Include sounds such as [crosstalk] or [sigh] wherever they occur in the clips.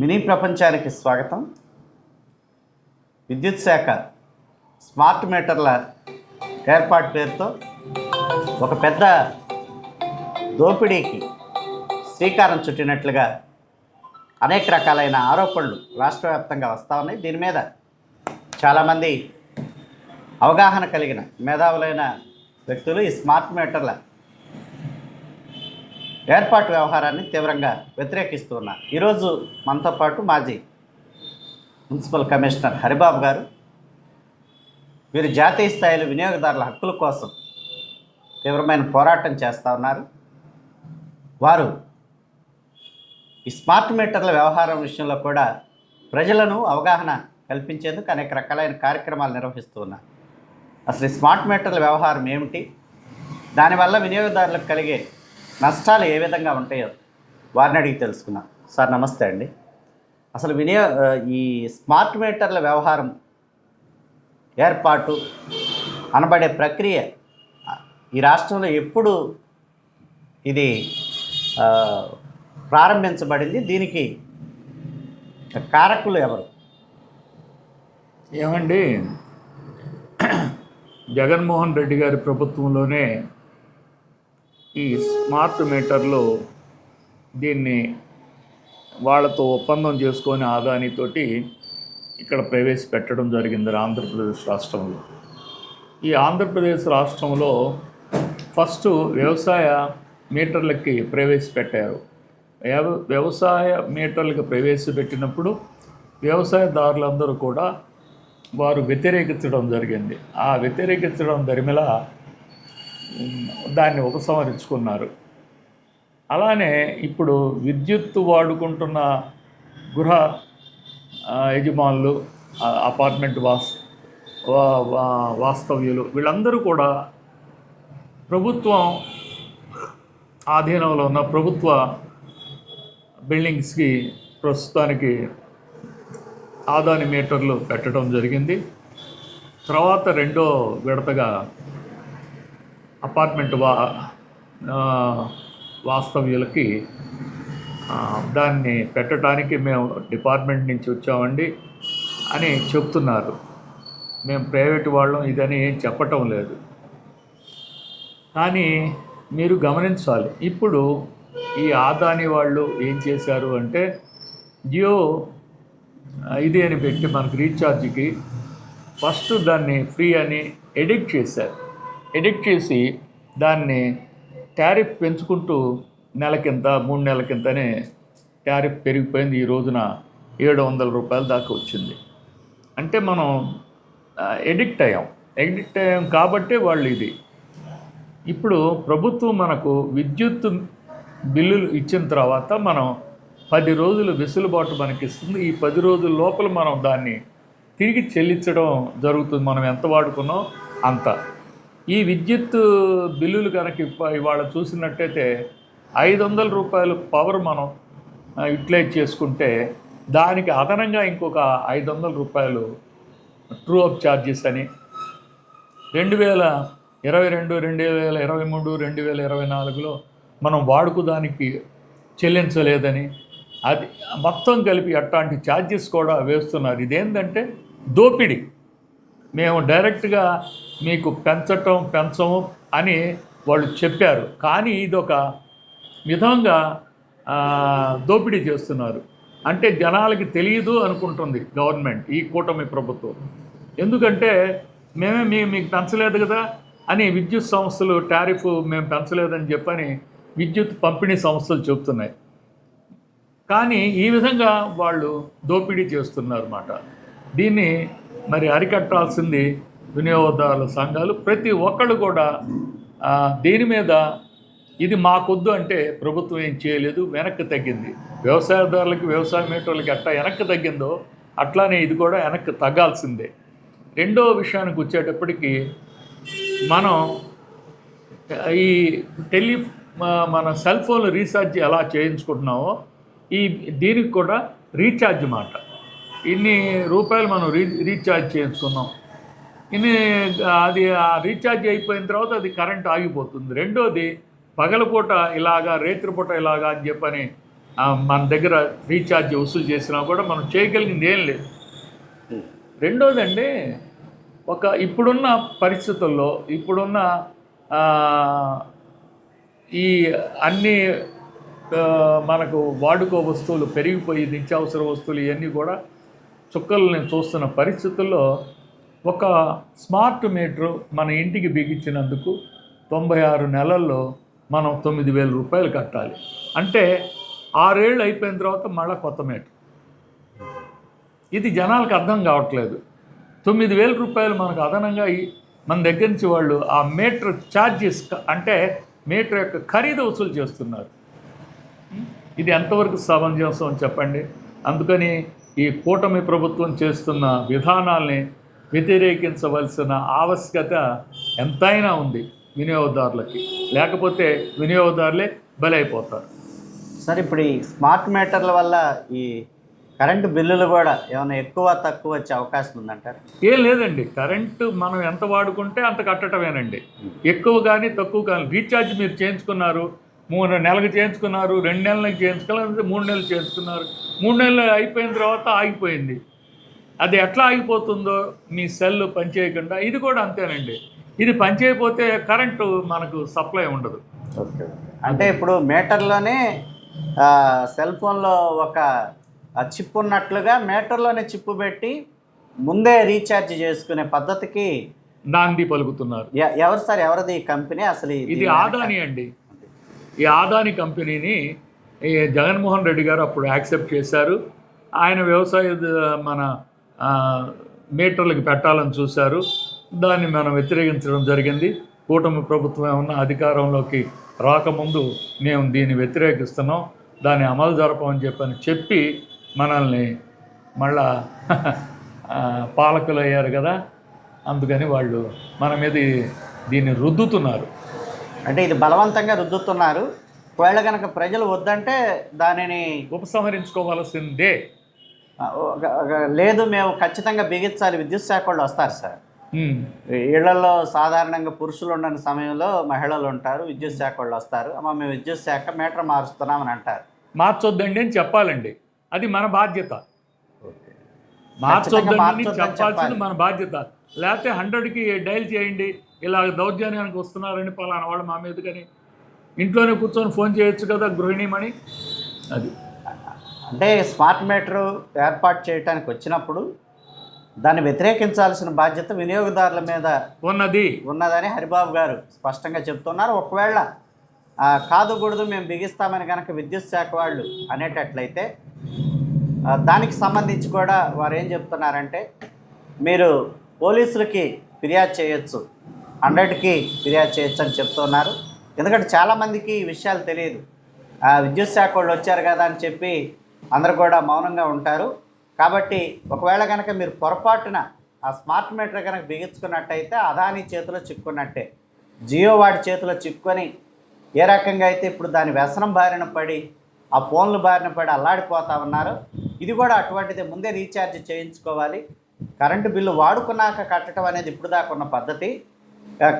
Mini ప్రపంచానికి స్వాగతం. విద్యుత్ శాఖ స్మార్ట్ మీటర్ల ఏర్పాటు పేరుతో ఒక పెద్ద దోపిడీకి శ్రీకారం చుట్టినట్లుగా అనేక రకాలైన ఆరోపణలు రాష్ట్ర వ్యాప్తంగా వస్తూ ఉన్నాయి. దీని మీద చాలామంది అవగాహన కలిగిన మేధావులైన వ్యక్తులు ఈ స్మార్ట్ మీటర్ల ఏర్పాటు వ్యవహారాన్ని తీవ్రంగా వ్యతిరేకిస్తూ ఉన్నారు ఈరోజు మనతో పాటు మాజీ మున్సిపల్ కమిషనర్ హరిబాబు గారు వీరు జాతీయ స్థాయిలో వినియోగదారుల హక్కుల కోసం తీవ్రమైన పోరాటం చేస్తూ ఉన్నారు. వారు ఈ స్మార్ట్ మీటర్ల వ్యవహారం విషయంలో కూడా ప్రజలను అవగాహన కల్పించేందుకు అనేక రకాలైన కార్యక్రమాలు నిర్వహిస్తూ ఉన్నారు. అసలు ఈ స్మార్ట్ మీటర్ల వ్యవహారం ఏమిటి? దానివల్ల వినియోగదారులకు కలిగే నష్టాలు ఏ విధంగా ఉంటాయో వారిని అడిగి తెలుసుకున్నాం. సార్ నమస్తే అండి. అసలు వినియో ఈ స్మార్ట్ మీటర్ల వ్యవహారం ఏర్పాటు అనబడే ప్రక్రియ ఈ రాష్ట్రంలో ఎప్పుడు ఇది ప్రారంభించబడింది? దీనికి కారకులు ఎవరు? ఏమండి? జగన్మోహన్ రెడ్డి గారి ప్రభుత్వంలోనే ఈ స్మార్ట్ మీటర్లు దీన్ని వాళ్ళతో ఒప్పందం చేసుకొని ఆదానితోటి ఇక్కడ ప్రవేశపెట్టడం జరిగింది ఆంధ్రప్రదేశ్ రాష్ట్రంలో. ఈ ఆంధ్రప్రదేశ్ రాష్ట్రంలో ఫస్ట్ వ్యవసాయ మీటర్లకి ప్రవేశపెట్టారు. వ్యవసాయ మీటర్లకు ప్రవేశపెట్టినప్పుడు వ్యవసాయదారులందరూ కూడా వారు వ్యతిరేకించడం జరిగింది. ఆ వ్యతిరేకించడం దరిమిలా దాన్ని ఉపసంహరించుకున్నారు. అలానే ఇప్పుడు విద్యుత్తు వాడుకుంటున్న గృహ యజమానులు అపార్ట్మెంట్ వాస్ వా- వా- వాస్తవ్యులు వీళ్ళందరూ కూడా ప్రభుత్వం ఆధీనంలో ఉన్న ప్రభుత్వ బిల్డింగ్స్కి ప్రస్తుతానికి ఆదాని మీటర్లు పెట్టడం జరిగింది. తర్వాత రెండో విడతగా అపార్ట్మెంట్ వా వాస్తవ్యులకి దాన్ని పెట్టడానికి మేము డిపార్ట్మెంట్ నుంచి వచ్చామండి అని చెప్తున్నారు. మేము ప్రైవేట్ వాళ్ళం ఇదని ఏం చెప్పటం లేదు. కానీ మీరు గమనించాలి ఇప్పుడు ఈ ఆదాని వాళ్ళు ఏం చేశారు అంటే జియో ఇది అని పెట్టి మనకు రీఛార్జ్కి ఫస్ట్ దాన్ని ఫ్రీ అని ఎడిట్ చేశారు. ఎడిట్ చేసి దాన్ని టారిఫ్ పెంచుకుంటూ నెలకింత మూడు నెలల కిందనే టారిఫ్ పెరిగిపోయింది. ఈ రోజున ఏడు వందల రూపాయల దాకా వచ్చింది. అంటే మనం ఎడిక్ట్ అయ్యాం. ఎడిక్ట్ అయ్యాం కాబట్టే వాళ్ళు ఇది. ఇప్పుడు ప్రభుత్వం మనకు విద్యుత్ బిల్లులు ఇచ్చిన తర్వాత మనం పది రోజులు వెసులుబాటు మనకి ఇస్తుంది ఈ పది రోజుల లోపల మనం దాన్ని తిరిగి చెల్లించడం జరుగుతుంది. మనం ఎంత వాడుకున్నాం? అంత. ఈ విద్యుత్ బిల్లులు కనుక ఇప్ప- ఇవాళ చూసినట్టయితే ఐదు వందల రూపాయలు పవర్ మనం యూటిలైజ్ చేసుకుంటే దానికి అదనంగా ఇంకొక ఐదు వందల రూపాయలు ట్రూ అప్ ఛార్జెస్ అని. రెండు వేల ఇరవై రెండు రెండు వేల ఇరవై మూడు రెండు వేల ఇరవై నాలుగులో మనం వాడుకోదానికి చెల్లించలేదని. అది మొత్తం కలిపి అట్లాంటి ఛార్జెస్ కూడా వేస్తున్నారు. ఇదేంటంటే దోపిడీ. మేము డైరెక్ట్గా మీకు పెంచటం పెంచము అని వాళ్ళు చెప్పారు. కానీ ఇదొక విధంగా దోపిడీ చేస్తున్నారు. అంటే జనాలకి తెలియదు అనుకుంటుంది గవర్నమెంట్ ఈ కూటమి ప్రభుత్వం. ఎందుకంటే మేమే మీ మీకు పెంచలేదు కదా అని విద్యుత్ సంస్థలు టారిఫ్ మేము పెంచలేదని చెప్పని విద్యుత్ పంపిణీ సంస్థలు చెబుతున్నాయి. కానీ ఈ విధంగా వాళ్ళు దోపిడీ చేస్తున్నారు అన్నమాట దీన్ని మరి అరికట్టాల్సింది వినియోగదారుల సంఘాలు ప్రతి ఒక్కళ్ళు కూడా దీని మీద ఇది మాకొద్దు అంటే ప్రభుత్వం ఏం చేయలేదు వెనక్కి తగ్గింది. వ్యవసాయదారులకి వ్యవసాయ మీటర్లకి ఎట్లా వెనక్కి తగ్గిందో అట్లానే ఇది కూడా వెనక్కి తగ్గాల్సిందే. రెండో విషయానికి వచ్చేటప్పటికి మనం ఈ టెలి మన సెల్ ఫోన్ రీఛార్జ్ ఎలా చేయించుకుంటున్నామో ఈ దీనికి కూడా రీఛార్జ్ మాట. ఇన్ని రూపాయలు మనం రీ రీఛార్జ్ చేయించుకున్నాం. ఇన్ని అది ఆ రీఛార్జ్ అయిపోయిన తర్వాత అది కరెంట్ ఆగిపోతుంది. రెండోది పగలపూట ఇలాగా రేత్రిపూట ఇలాగా అని చెప్పని మన దగ్గర రీఛార్జ్ వసూలు చేసినా కూడా మనం చేయగలిగింది ఏం లేదు. రెండోదండి ఒక ఇప్పుడున్న పరిస్థితుల్లో ఇప్పుడున్న ఈ అన్ని మనకు వాడుకో వస్తువులు పెరిగిపోయి నిత్యావసర వస్తువులు ఇవన్నీ కూడా చుక్కల్ని చూస్తున్న పరిస్థితుల్లో ఒక స్మార్ట్ మీటర్ మన ఇంటికి బిగించినందుకు తొంభై ఆరు నెలల్లో మనం తొమ్మిది వేల రూపాయలు కట్టాలి. అంటే ఆరేళ్ళు అయిపోయిన తర్వాత మళ్ళీ కొత్త మీటర్. ఇది జనాలకు అర్థం కావట్లేదు. తొమ్మిది వేల రూపాయలు మనకు అదనంగా ఈ- మన దగ్గర నుంచి వాళ్ళు ఆ మీటర్ ఛార్జెస్ అంటే మీటర్ యొక్క ఖరీదు వసూలు చేస్తున్నారు. ఇది ఎంతవరకు సమంజసం చెప్పండి. అందుకని ఈ కూటమి ప్రభుత్వం చేస్తున్న విధానాల్ని వ్యతిరేకించవలసిన ఆవశ్యకత ఎంతైనా ఉంది వినియోగదారులకి. లేకపోతే వినియోగదారులే బలైపోతారు. సార్ ఇప్పుడు ఈ స్మార్ట్ మీటర్ల వల్ల ఈ కరెంటు బిల్లులు కూడా ఏమైనా ఎక్కువ తక్కువ వచ్చే అవకాశం ఉందంటారు? ఏం లేదండి. కరెంటు మనం ఎంత వాడుకుంటే అంత కట్టటమేనండి. ఎక్కువ కానీ తక్కువ కానీ రీఛార్జ్ మీరు చేయించుకున్నారు మూడు నెలలకు చేయించుకున్నారు రెండు నెలలకు చేయించుకోవాలి మూడు నెలలు చేయించుకున్నారు. మూడు నెలలు అయిపోయిన తర్వాత ఆగిపోయింది. అది ఎట్లా ఆగిపోతుందో మీ సెల్ పనిచేయకుండా ఇది కూడా అంతేనండి. ఇది పనిచేయకపోతే కరెంటు మనకు సప్లై ఉండదు. ఓకే. అంటే ఇప్పుడు మీటర్లోనే సెల్ ఫోన్లో ఒక చిప్ ఉన్నట్లుగా మీటర్లోనే చిప్పు పెట్టి ముందే రీఛార్జ్ చేసుకునే పద్ధతికి నాంది పలుకుతున్నారు. ఎవరు సార్? ఎవరిది ఈ కంపెనీ? అసలు ఇది దీని ఆదాని అండి. ఈ ఆదాని కంపెనీని జగన్మోహన్ రెడ్డి గారు అప్పుడు యాక్సెప్ట్ చేశారు. ఆయన వ్యవసాయ మన మీటర్లకు పెట్టాలని చూశారు. దాన్ని మనం వ్యతిరేకించడం జరిగింది. కూటమి ప్రభుత్వం ఏమన్నా అధికారంలోకి రాకముందు మేము దీన్ని వ్యతిరేకిస్తున్నాం. దాన్ని అమలు జరపమని చెప్పని చెప్పి మనల్ని మళ్ళా [laughs] పాలకులు అయ్యారు కదా. అందుకని వాళ్ళు మన మీద దీన్ని రుద్దుతున్నారు. అంటే ఇది బలవంతంగా రుద్దుతున్నారు. ఒకవేళ కనుక ప్రజలు వద్దంటే దానిని ఉపసంహరించుకోవాల్సిందే. లేదు మేము ఖచ్చితంగా బిగించాలి విద్యుత్ శాఖ వాళ్ళు వస్తారు సార్. ఇళ్ళలో సాధారణంగా పురుషులు ఉండని సమయంలో మహిళలు ఉంటారు విద్యుత్ శాఖ వాళ్ళు వస్తారు. అమ్మ మేము విద్యుత్ శాఖ మీటర్ మారుస్తున్నామని అంటారు. మార్చొద్దండి అని చెప్పాలండి. అది మన బాధ్యత. మార్చొద్దని చెప్పాల్సింది. మన బాధ్యత. లేకపోతే హండ్రెడ్కి డైల్ చేయండి ఇలా దౌర్జన్యానికి వస్తున్నారని పలానా వాళ్ళు మా మీదకని ఇంట్లోనే కూర్చొని ఫోన్ చేయొచ్చు కదా గృహిణీమణి? అది. అంటే స్మార్ట్ మీటర్ ఏర్పాటు చేయడానికి వచ్చినప్పుడు దాన్ని వ్యతిరేకించాల్సిన బాధ్యత వినియోగదారుల మీద ఉన్నది. ఉన్నదని హరిబాబు గారు స్పష్టంగా చెప్తున్నారు. ఒకవేళ ఆ, కాదు కూడదు మేము బిగిస్తామని కనుక విద్యుత్ శాఖ వాళ్ళు అనేటట్లయితే దానికి సంబంధించి కూడా వారు ఏం చెప్తున్నారంటే మీరు పోలీసులకి ఫిర్యాదు చేయొచ్చు. హండ్రెడ్కి ఫిర్యాదు చేయొచ్చు అని చెప్తున్నారు. ఎందుకంటే చాలామందికి ఈ విషయాలు తెలియదు. ఆ, విద్యుత్ శాఖ వాళ్ళు వచ్చారు కదా అని చెప్పి అందరు కూడా మౌనంగా ఉంటారు. కాబట్టి ఒకవేళ కనుక మీరు పొరపాటున ఆ స్మార్ట్ మీటర్ కనుక బిగించుకున్నట్టయితే అదాని చేతిలో చిక్కున్నట్టే. జియో వాడి చేతిలో చిక్కుకొని ఏ రకంగా అయితే ఇప్పుడు దాని వ్యసనం బారిన పడి ఆ ఫోన్లు బారిన పడి అల్లాడిపోతా ఉన్నారు. ఇది కూడా అటువంటిది ముందే రీఛార్జ్ చేయించుకోవాలి. కరెంటు బిల్లు వాడుకున్నాక కట్టడం అనేది ఇప్పుడు దాకా ఉన్న పద్ధతి.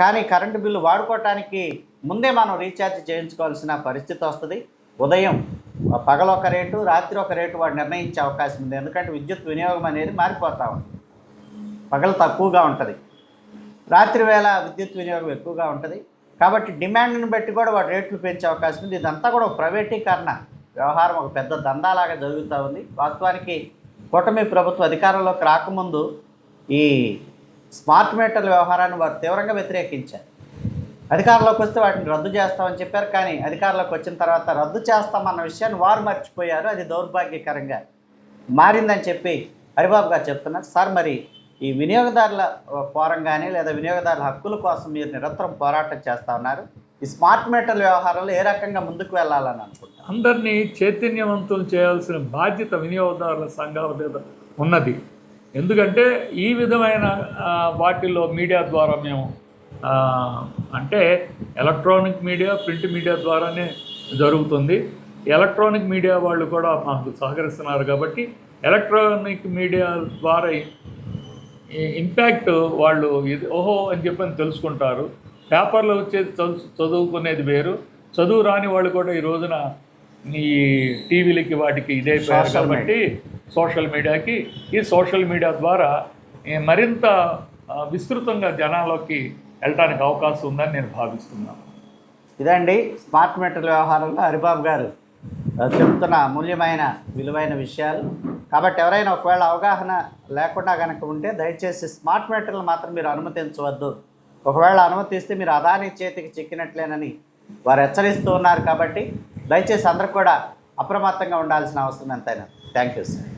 కానీ కరెంటు బిల్లు వాడుకోవటానికి ముందే మనం రీఛార్జ్ చేయించుకోవాల్సిన పరిస్థితి వస్తుంది. ఉదయం పగల ఒక రేటు రాత్రి ఒక రేటు వాడు నిర్ణయించే అవకాశం ఉంది. ఎందుకంటే విద్యుత్ వినియోగం అనేది మారిపోతూ ఉంది పగలు తక్కువగా ఉంటుంది. రాత్రి వేళ విద్యుత్ వినియోగం ఎక్కువగా ఉంటుంది. కాబట్టి డిమాండ్ని బట్టి కూడా వాడు రేట్లు పెంచే అవకాశం ఉంది. ఇదంతా కూడా ఒక ప్రైవేటీకరణ. వ్యవహారం ఒక పెద్ద దందాలాగా జరుగుతూ ఉంది. వాస్తవానికి కూటమి ప్రభుత్వ అధికారంలోకి రాకముందు ఈ స్మార్ట్ మీటర్ల వ్యవహారాన్ని వారు తీవ్రంగా వ్యతిరేకించారు. అధికారంలోకి వస్తే వాటిని రద్దు చేస్తామని చెప్పారు. కానీ అధికారంలోకి వచ్చిన తర్వాత రద్దు చేస్తామన్న విషయాన్ని వారు మర్చిపోయారు. అది దౌర్భాగ్యకరంగా మారిందని చెప్పి హరిబాబు గారు చెప్తున్నారు. సార్ మరి ఈ వినియోగదారుల ఫోరం కానీ లేదా వినియోగదారుల హక్కుల కోసం మీరు నిరంతరం పోరాటం చేస్తా ఉన్నారు. ఈ స్మార్ట్ మీటర్ల వ్యవహారంలో ఏ రకంగా ముందుకు వెళ్ళాలని అనుకుంటున్నారు? అందరినీ చైతన్యవంతులు చేయాల్సిన బాధ్యత వినియోగదారుల సంఘాల మీద ఉన్నది. ఎందుకంటే ఈ విధమైన వాటిల్లో మీడియా ద్వారా మేము అంటే ఎలక్ట్రానిక్ మీడియా ప్రింట్ మీడియా ద్వారానే జరుగుతుంది. ఎలక్ట్రానిక్ మీడియా వాళ్ళు కూడా మాకు సహకరిస్తున్నారు కాబట్టి ఎలక్ట్రానిక్ మీడియా ద్వారా ఇంపాక్ట్ వాళ్ళు ఇది ఓహో అని చెప్పని తెలుసుకుంటారు. పేపర్లో వచ్చేది చదువు చదువుకునేది వేరు. చదువు రాని వాళ్ళు కూడా ఈ రోజున ఈ టీవీలకి వాటికి ఇదైపోయారు Social కాబట్టి సోషల్ మీడియాకి ఈ సోషల్ మీడియా ద్వారా మరింత విస్తృతంగా జనాల్లోకి వెళ్ళడానికి అవకాశం ఉందని నేను భావిస్తున్నాను. ఇదండి స్మార్ట్ మీటర్ల వ్యవహారంలో హరిబాబు గారు ఆ, చెప్తున్న అమూల్యమైన విలువైన విషయాలు. కాబట్టి ఎవరైనా ఒకవేళ అవగాహన లేకుండా కనుక ఉంటే దయచేసి స్మార్ట్ మీటర్లు మాత్రం మీరు అనుమతించవద్దు. ఒకవేళ అనుమతిస్తే మీరు అదాని చేతికి చిక్కినట్లేనని వారు హెచ్చరిస్తూ ఉన్నారు కాబట్టి దయచేసి అందరూ కూడా అప్రమత్తంగా ఉండాల్సిన అవసరం ఎంతైనా. Thank you sir.